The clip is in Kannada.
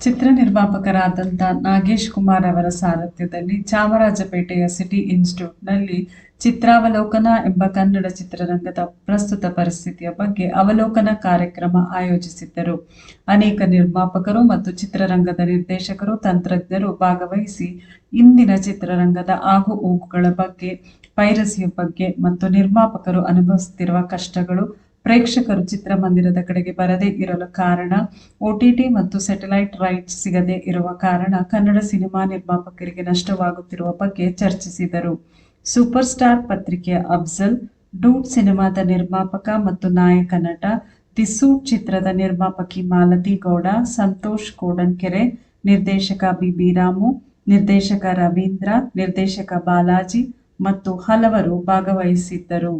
ಚಿತ್ರ ನಿರ್ಮಾಪಕರಾದಂಥ ನಾಗೇಶ್ ಕುಮಾರ್ ಅವರ ಸಾರಥ್ಯದಲ್ಲಿ ಚಾಮರಾಜಪೇಟೆಯ ಸಿಟಿ ಇನ್ಸ್ಟಿಟ್ಯೂಟ್ನಲ್ಲಿ ಚಿತ್ರಾವಲೋಕನ ಎಂಬ ಕನ್ನಡ ಚಿತ್ರರಂಗದ ಪ್ರಸ್ತುತ ಪರಿಸ್ಥಿತಿಯ ಬಗ್ಗೆ ಅವಲೋಕನ ಕಾರ್ಯಕ್ರಮ ಆಯೋಜಿಸಿದ್ದರು. ಅನೇಕ ನಿರ್ಮಾಪಕರು ಮತ್ತು ಚಿತ್ರರಂಗದ ನಿರ್ದೇಶಕರು, ತಂತ್ರಜ್ಞರು ಭಾಗವಹಿಸಿ ಇಂದಿನ ಚಿತ್ರರಂಗದ ಆಗು ಹೋಗುಗಳ ಬಗ್ಗೆ, ಪೈರಸಿಯ ಬಗ್ಗೆ ಮತ್ತು ನಿರ್ಮಾಪಕರು ಅನುಭವಿಸುತ್ತಿರುವ ಕಷ್ಟಗಳು ಪ್ರೇಕ್ಷಕರು ಚಿತ್ರಮಂದಿರದ ಕಡೆಗೆ ಬರದೇ ಇರಲು ಕಾರಣ ಒಟಿಟಿ ಮತ್ತು ಸ್ಯಾಟಲೈಟ್ ರೈಟ್ಸ್ ಸಿಗದೇ ಇರುವ ಕಾರಣ ಕನ್ನಡ ಸಿನಿಮಾ ನಿರ್ಮಾಪಕರಿಗೆ ನಷ್ಟವಾಗುತ್ತಿರುವ ಬಗ್ಗೆ ಚರ್ಚಿಸಿದರು. ಸೂಪರ್ ಸ್ಟಾರ್ ಪತ್ರಿಕೆಯ ಅಫ್ಜಲ್ ಡೂಟ್ ಸಿನಿಮಾದ ನಿರ್ಮಾಪಕ ಮತ್ತು ನಾಯಕ ನಟ ದಿ ಸೂಟ್ ಚಿತ್ರದ ನಿರ್ಮಾಪಕಿ ಮಾಲತಿ ಗೌಡ, ಸಂತೋಷ್ ಕೋಡನ್ಕೆರೆ, ನಿರ್ದೇಶಕ ಬಿ ಬಿ ರಾಮು, ನಿರ್ದೇಶಕ ರವೀಂದ್ರ, ನಿರ್ದೇಶಕ ಬಾಲಾಜಿ ಮತ್ತು ಹಲವರು ಭಾಗವಹಿಸಿದ್ದರು.